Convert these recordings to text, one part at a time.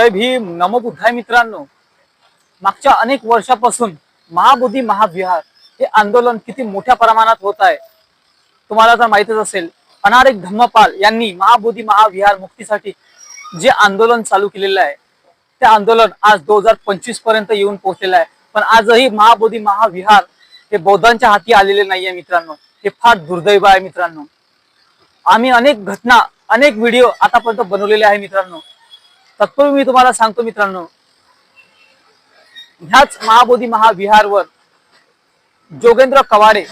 जय भीम नमबुद्धाय मित्रांनो मागच्या अनेक वर्षापासून महाबोधी महाविहार हे आंदोलन किती मोठ्या प्रमाणात होत आहे तुम्हाला तर माहितच असेल अनारेक धम्मपाल यांनी महाबोधी महाविहार मुक्तीसाठी जे आंदोलन चालू केलेलं आहे ते आंदोलन आज दोन हजार पंचवीसपर्यंत येऊन पोहोचलेलं आहे. पण आजही महाबोधी महाविहार हे बौद्धांच्या हाती आलेले नाहीये मित्रांनो हे फार दुर्दैव आहे मित्रांनो. आम्ही अनेक घटना अनेक व्हिडिओ आतापर्यंत बनवलेले आहे मित्रांनो. तत्पूर्वी मी तुम्हाला सांगतो मित्रांनो ह्याच महाबोधी महाविहारवर जोगेंद्र कवाडे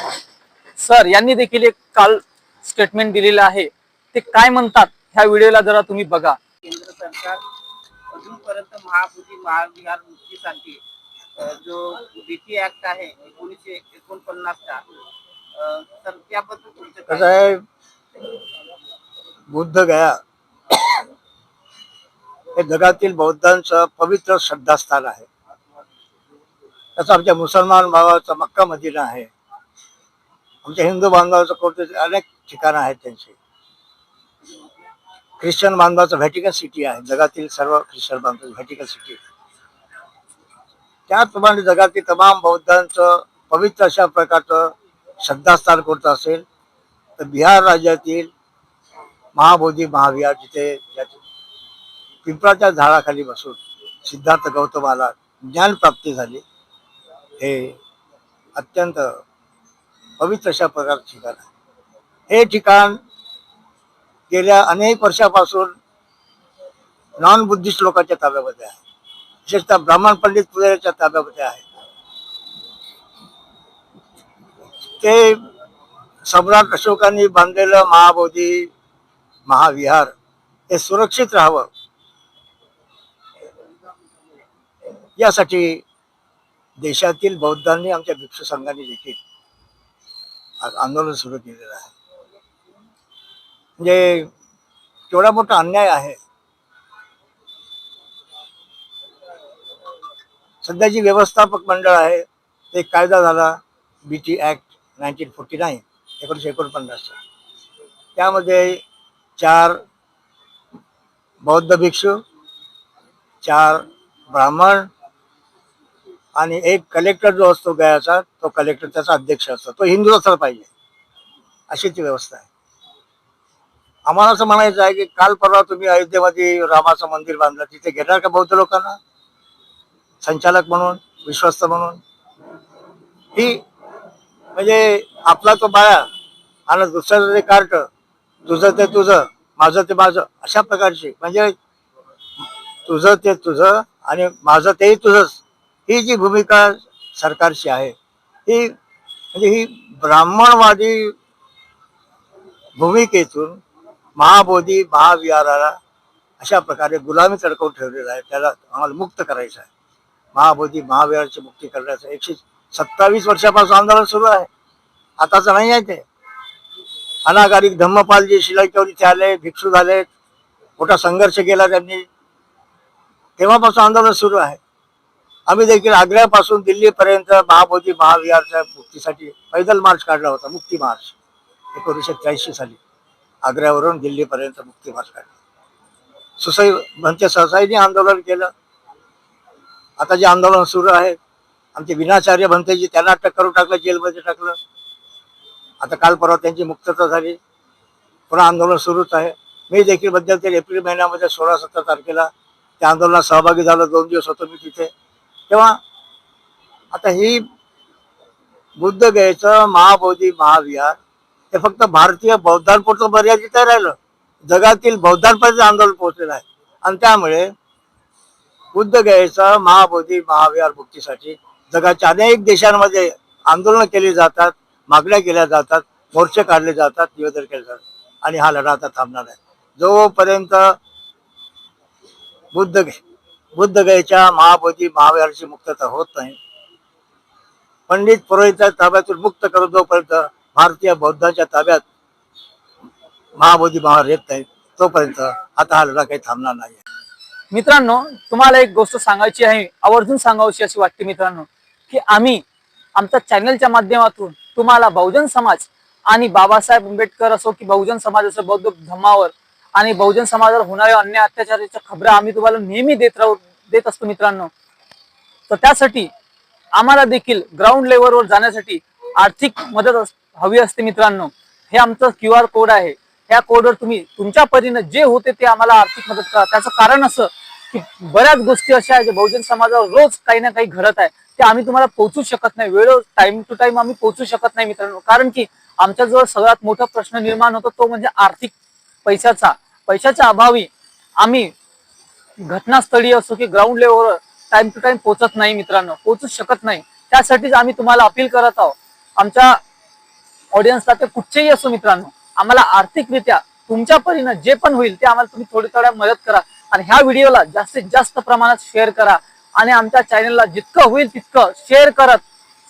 सर यांनी देखील एक काल स्टेटमेंट दिलेलं आहे. ते काय म्हणतात ह्या व्हिडिओला जरा तुम्ही बघा. केंद्र सरकार अजूनपर्यंत महाबोधी महाविहार मुक्तीसाठी जो बीटी ऍक्ट आहे एकोणीसशे एकोणपन्नासचा तर त्याबद्दल तुमचं कसं काय आहे बुद्ध गया. हे जगातील बौद्धांचं पवित्र श्रद्धास्थान आहे. तसं आमच्या मुसलमान भावाचं मक्का मदिना आहे. आमच्या हिंदू बांधवाचं कोणते अनेक ठिकाणं आहेत त्यांची. ख्रिश्चन बांधवाचं व्हॅटिकन सिटी आहे. जगातील सर्व ख्रिश्चन बांधवाचं व्हॅटिकन सिटी त्याचप्रमाणे जगातील तमाम बौद्धांचं पवित्र अशा प्रकारचं श्रद्धास्थान कोणतं असेल तर बिहार राज्यातील महाबोधी महाविहार जिथे ज्या- पिंपळाच्या झाडाखाली बसून सिद्धार्थ गौतमाला ज्ञान प्राप्ती झाली. हे अत्यंत पवित्र अशा प्रकारचं ठिकाण आहे. हे ठिकाण गेल्या अनेक वर्षापासून नॉन बुद्धिस्ट लोकांच्या ताब्यामध्ये आहे. विशेषतः ब्राह्मण पंडित पुजाऱ्याच्या ताब्यामध्ये आहे. ते सम्राट अशोकांनी बांधलेलं महाबोधी महाविहार हे सुरक्षित राहावं. यासाठी देशातील बौद्धांनी आमच्या भिक्षू संघाने देखील आंदोलन सुरू केलेलं आहे. म्हणजे केवढा मोठा अन्याय आहे. सध्या जी व्यवस्थापक मंडळ आहे ते कायदा झाला B T act nineteen forty nine एकोणीसशे एकोणपन्नासचा. त्यामध्ये चार बौद्ध भिक्षू चार ब्राह्मण आणि एक कलेक्टर जो असतो गयाचा तो कलेक्टर त्याचा अध्यक्ष असतो. तो हिंदू असला पाहिजे. अशी ती व्यवस्था आहे. आम्हाला असं म्हणायचं आहे की काल परवा तुम्ही अयोध्येमध्ये रामाचं मंदिर बांधलं. तिथे घेणार का बौद्ध लोकांना? संचालक म्हणून विश्वस्त म्हणून. ही म्हणजे आपला तो बाळा आणि दुसऱ्याचं ते कार्ट तुझं ते तुझं माझं ते माझं अशा प्रकारची. म्हणजे तुझं ते तुझं आणि माझं तेही तुझंच. ही जी भूमिका सरकारची आहे ही म्हणजे ही ब्राह्मणवादी भूमिकेतून महाबोधी महाविहाराला अशा प्रकारे गुलामी तडकवून ठेवलेला आहे त्याला आम्हाला मुक्त करायचं आहे. महाबोधी महाविहाराची मुक्ती करण्याचं एकशे सत्तावीस वर्षापासून आंदोलन सुरू आहे. आताच नाही आहे ते. अनागारिक धम्मपालजी शिलाईच्यावर इथे आले भिक्षू झाले मोठा संघर्ष केला त्यांनी. तेव्हापासून आंदोलन सुरू आहे. आम्ही देखील आग्र्यापासून दिल्लीपर्यंत महाबोधी महाविहारच्या मुक्तीसाठी पैदल मार्च काढला होता मुक्ती मार्च एकोणीसशे त्र्याऐंशी साली. आग्र्यावरून दिल्लीपर्यंत मुक्ती मार्च काढला. सुसई म्हणते सहसाईने आंदोलन केलं. आता जे आंदोलन सुरू आहे आमचे विनाचार्य भंतेजी त्यांना अटक करून टाकलं जेलमध्ये टाकलं. आता काल परवा त्यांची मुक्तता झाली. पुन्हा आंदोलन सुरूच आहे. मी देखील मध्यंतरी एप्रिल महिन्यामध्ये सोळा सतरा तारखेला त्या आंदोलनात सहभागी झालो दोन दिवस होतो मी तिथे. तेव्हा आता ही बुद्ध गयेचं महाबोधी महाविहार हे फक्त भारतीय बौद्धांपुरतं मर्यादित राहिलं. जगातील बौद्धांपर्यंत आंदोलन पोहोचलेलं आहे. आणि त्यामुळे बुद्ध गयेचं महाबोधी महाविहार मुक्तीसाठी जगाच्या अनेक देशांमध्ये आंदोलनं केली जातात मागण्या केल्या जातात मोर्चे काढले जातात निवेदन केले जातात. आणि हा लढा आता थांबणार आहे. जोपर्यंत बुद्ध बुद्धगयेच्या महाबोधी महाविहाराची मुक्तता होत नाही. पंडित पुरोहित ताब्यातून मुक्त करून जोपर्यंत भारतीय बौद्धांच्या ताब्यात महाबोधी महाविहार येत नाही तोपर्यंत आता हा लढा काही थांबणार नाही. मित्रांनो तुम्हाला एक गोष्ट सांगायची आहे आवर्जून सांगावशी अशी वाटते मित्रांनो की आम्ही आमच्या चॅनलच्या माध्यमातून तुम्हाला बहुजन समाज आणि बाबासाहेब आंबेडकर असो की बहुजन समाज असो बौद्ध धर्मावर आणि बहुजन समाजावर होणाऱ्या अन्याय अत्याचाराच्या खबरा आम्ही तुम्हाला नेहमी देत राहू देत असतो मित्रांनो. तर त्यासाठी आम्हाला देखील ग्राउंड लेवलवर जाण्यासाठी आर्थिक मदत हवी असते मित्रांनो. हे आमचं क्यू आर कोड आहे. ह्या कोडवर तुम्ही तुमच्या परीने जे होते ते आम्हाला आर्थिक मदत करा. त्याचं कारण असं की बऱ्याच गोष्टी अशा आहेत बहुजन समाजावर रोज काही ना काही घडत आहे. ते आम्ही तुम्हाला पोहोचू शकत नाही. वेळेवर टाइम टू टाइम आम्ही पोहोचू शकत नाही मित्रांनो. कारण की आमच्याजवळ सगळ्यात मोठा प्रश्न निर्माण होतो तो म्हणजे आर्थिक पैशाचा पैशाच्या अभावी आम्ही घटनास्थळी असो की ग्राउंड लेवलवर टाइम टू टाइम पोहोचत नाही मित्रांनो पोहोचू शकत नाही. त्यासाठीच आम्ही तुम्हाला अपील करत आहोत. आमच्या ऑडियन्सला ते कुठचेही असो मित्रांनो आम्हाला आर्थिकरित्या तुमच्या परीनं जे पण होईल ते आम्हाला तुम्ही थोडी थोड्या मदत करा आणि ह्या व्हिडिओला जास्तीत जास्त प्रमाणात शेअर करा आणि आमच्या चॅनलला जितकं होईल तितकं शेअर करत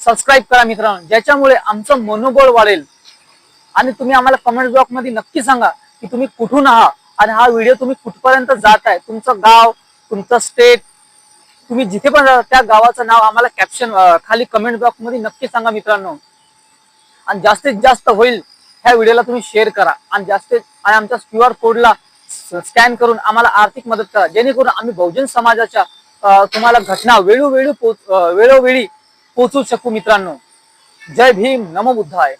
सबस्क्राईब करा मित्रांनो. ज्याच्यामुळे आमचं मनोबळ वाढेल. आणि तुम्ही आम्हाला कमेंट बॉक्समध्ये नक्की सांगा की तुम्ही कुठून आहात आणि हा व्हिडिओ तुम्ही कुठपर्यंत जात आहे तुमचं गाव तुमचं स्टेट तुम्ही जिथे पण राहता त्या गावाचं नाव आम्हाला कॅप्शन खाली कमेंट बॉक्समध्ये नक्की सांगा मित्रांनो. आणि जास्तीत जास्त होईल ह्या व्हिडिओला तुम्ही शेअर करा. आणि जास्तीत आणि आमच्या क्यू आर कोडला स्कॅन करून आम्हाला आर्थिक मदत करा. जेणेकरून आम्ही बहुजन समाजाच्या तुम्हाला घटना वेळोवेळी पोच- वेळोवेळी पोचू शकू मित्रांनो. जय भीम नमो बुद्धाय.